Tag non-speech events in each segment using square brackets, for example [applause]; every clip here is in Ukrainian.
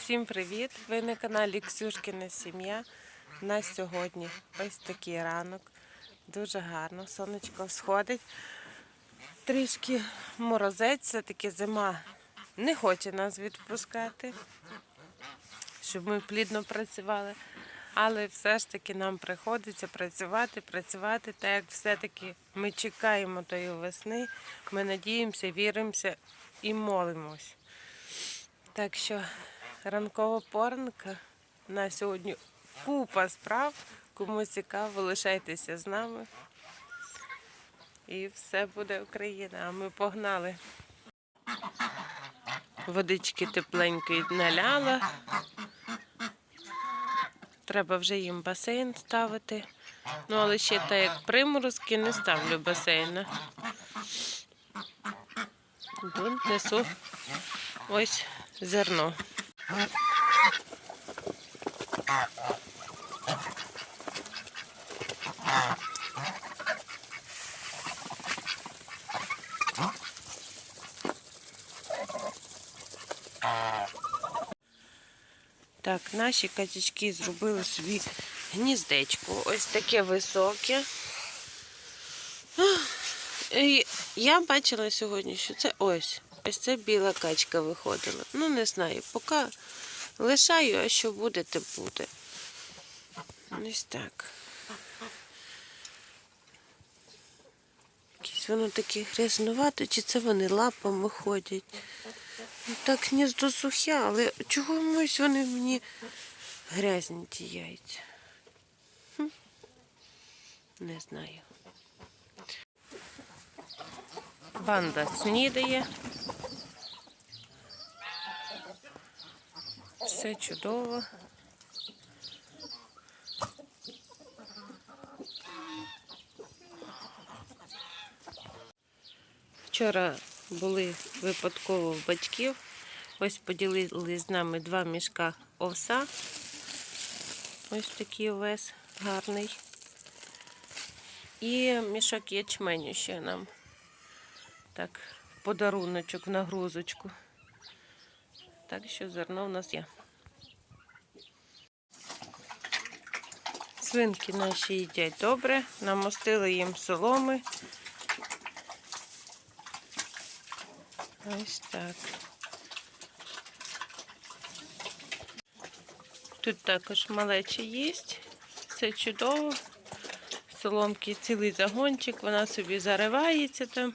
Всім привіт! Ви на каналі Ксюшкина сім'я. У нас сьогодні ось такий ранок. Дуже гарно, сонечко всходить. Трішки морозець, все-таки зима не хоче нас відпускати, щоб ми плідно працювали. Але все ж таки нам приходиться працювати, працювати, так як все-таки ми чекаємо тої весни, ми надіємося, віримося і молимось. Так що ранкова поранка на сьогодні купа справ. Кому цікаво, лишайтеся з нами. І все буде Україна. А ми погнали. Водички тепленької наляла. Треба вже їм басейн ставити. Ну, але ще так як приморозки не ставлю басейна. Тут несу ось зерно. Так, наші качечки зробили собі гніздечко. Ось таке високе. І я бачила сьогодні, що це ось. Ось це біла качка виходила. Ну, не знаю, поки лишаю, а що буде, те буде. Ось так. Якісь воно таке грязнувате, чи це вони лапами ходять. Ну, Так гніздо сухе, але чогось вони мені грязні ті яйця. Не знаю. Банда снідає. Все чудово. Вчора були випадково в батьків. Ось поділили з нами два мішка овса. Ось такий овес гарний. І мішок ячменю ще нам. Так, в подаруночок, в нагрузочку. Так що зерно в нас є. Свинки наші їдять добре, намостили їм соломи. Ось так. Тут також малечі їсть. Все чудово. Соломки цілий загончик, вона собі заривається там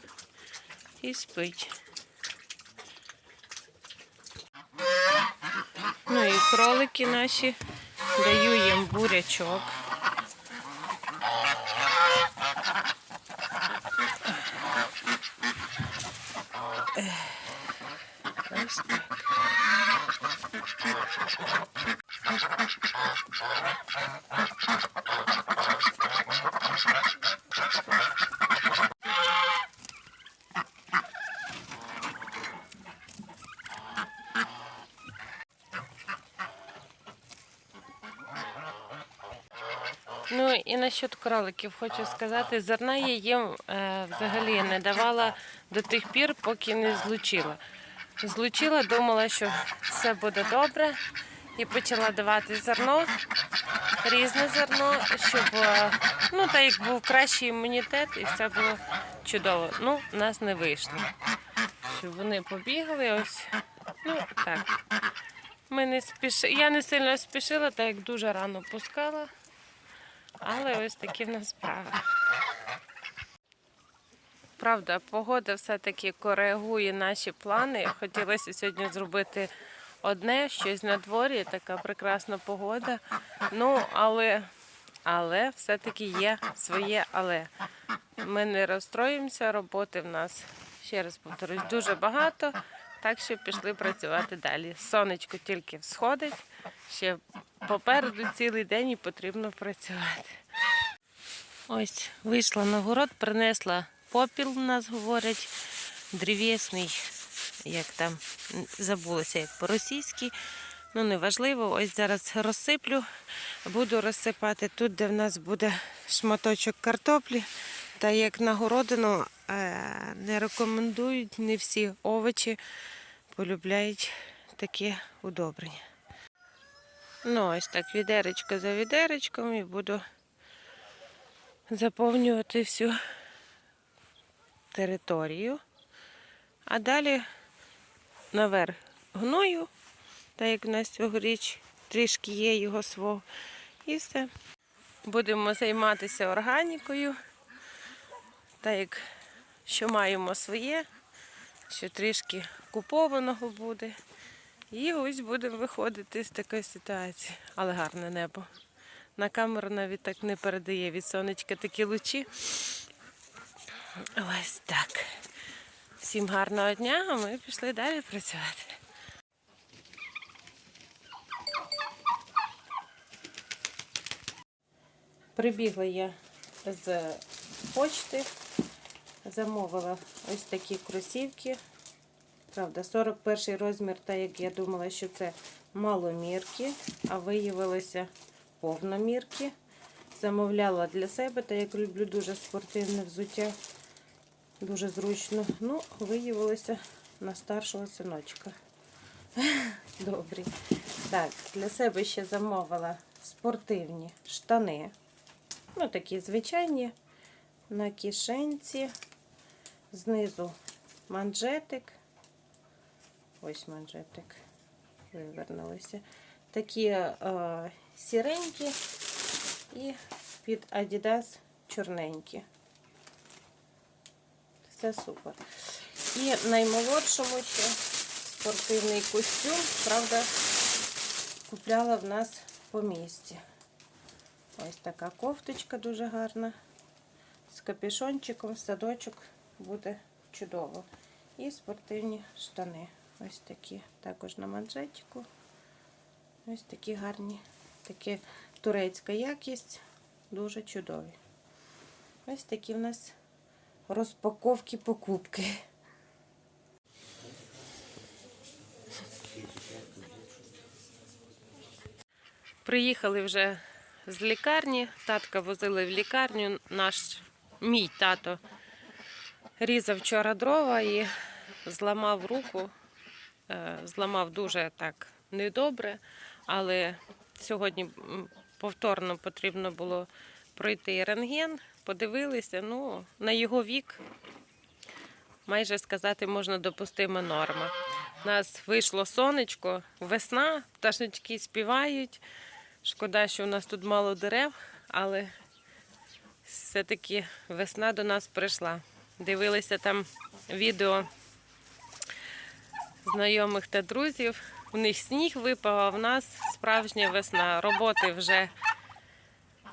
і спить. Ну і кролики наші. Даю їм бурячок. Ну і насчет кроликів хочу сказати, зерна я їм е, взагалі не давала до тих пір, поки не злучила. Злучила, думала, що все буде добре, і почала давати зерно, різне зерно, щоб е, ну, так як був кращий імунітет, і все було чудово. Ну, в нас не вийшло. Щоб вони побігли, ось, ну так. Ми не спіши... Я не сильно спішила, так як дуже рано пускала. Але ось такі в нас справи. Правда, погода все-таки коригує наші плани. Хотілося сьогодні зробити одне, щось на дворі, така прекрасна погода. Ну, але, але все-таки є своє але. Ми не розстроїмося, роботи в нас, ще раз повторюсь, дуже багато. Так що пішли працювати далі. Сонечко тільки всходить, ще попереду цілий день і потрібно працювати. Ось вийшла на город, принесла попіл, у нас говорять, древесний, як там забулося, як по-російськи. Ну, неважливо, ось зараз розсиплю, буду розсипати тут, де в нас буде шматочок картоплі. Та як на городину е, не рекомендують не всі овочі полюбляють таке удобрення. Ну, ось так, відеречко за відеречком і буду заповнювати всю територію. А далі наверх гною, так як в нас цьогоріч трішки є його свого. І все. Будемо займатися органікою, так як що маємо своє, що трішки купованого буде. І ось будемо виходити з такої ситуації. Але гарне небо. На камеру навіть так не передає від сонечка такі лучі. Ось так. Всім гарного дня, а ми пішли далі працювати. Прибігла я з почти, замовила ось такі кросівки. Правда, 41 розмір, так як я думала, що це маломірки, а виявилося повномірки. Замовляла для себе, так як люблю дуже спортивне взуття, дуже зручно. Ну, виявилося на старшого синочка. [laughs] Добрі. Так, для себе ще замовила спортивні штани. Ну, такі звичайні, на кишенці, знизу манжетик. Ось манжетик. Вивернулися. Такі е, сіренькі і під Adidas чорненькі. Все супер. І наймолодшому ще спортивний костюм, правда, купляла в нас по місті. Ось така кофточка дуже гарна. З капюшончиком, садочок буде чудово. І спортивні штани. Ось такі, також на манжетику. Ось такі гарні, такі турецька якість, дуже чудові. Ось такі в нас розпаковки покупки. Приїхали вже з лікарні. Татка возили в лікарню. Наш мій тато різав вчора дрова і зламав руку. Е, Зламав дуже так недобре, але сьогодні повторно потрібно було пройти рентген. Подивилися, ну, на його вік, майже сказати, можна допустима норма. У нас вийшло сонечко, весна, пташечки співають. Шкода, що у нас тут мало дерев, але все-таки весна до нас прийшла. Дивилися там відео знайомих та друзів. У них сніг випав, а в нас справжня весна. Роботи вже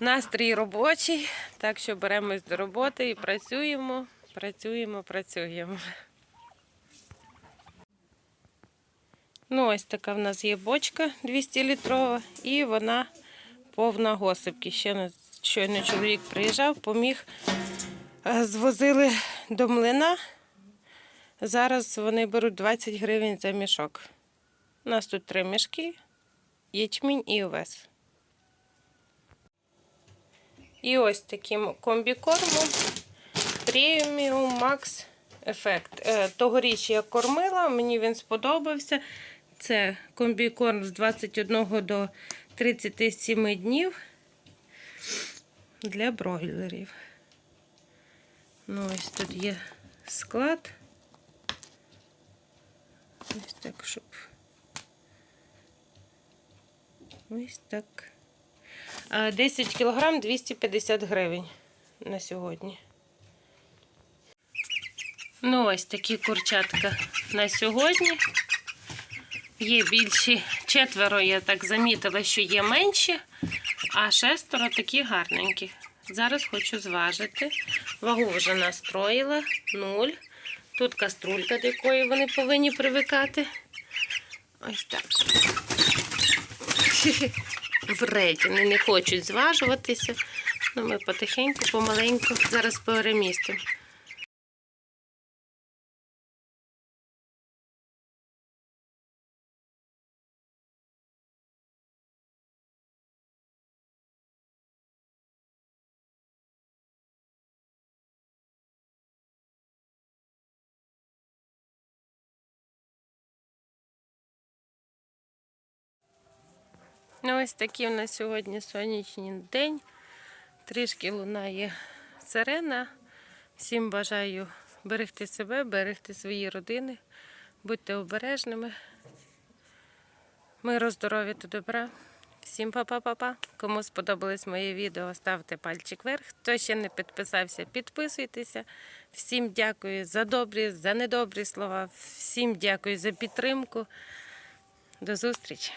настрій робочий, так що беремось до роботи і працюємо, працюємо, працюємо. Ну, ось така в нас є бочка 200-літрова, і вона повна госипки. Ще щойно чоловік приїжджав, поміг, Е, звозили до млина. Зараз вони беруть 20 гривень за мішок. У нас тут три мішки, ячмінь і овес. І ось таким комбікормом преміум Max Ефект. Е, Тогоріч я кормила, мені він сподобався. Це комбікорм з 21 до 37 днів для бройлерів. Ну, ось тут є склад. Ось так, щоб. Ось так. А, 10 кілограм 250 гривень на сьогодні. Ну, ось такі курчатка на сьогодні. Є більші, четверо, я так замітила, що є менші, а шестеро такі гарненькі. Зараз хочу зважити. Вагу вже настроїла. Нуль. Тут каструлька, до якої вони повинні привикати. Ось так. Вредні, вони не хочуть зважуватися. Ну, ми потихеньку, помаленьку зараз перемістимо. Ну, ось такий в нас сьогодні сонячний день. Трішки лунає сирена. Всім бажаю берегти себе, берегти свої родини. Будьте обережними. Миру, здоров'я та добра. Всім па-па-па-па. Кому сподобалось моє відео, ставте пальчик вверх. Хто ще не підписався, підписуйтеся. Всім дякую за добрі, за недобрі слова. Всім дякую за підтримку. До зустрічі!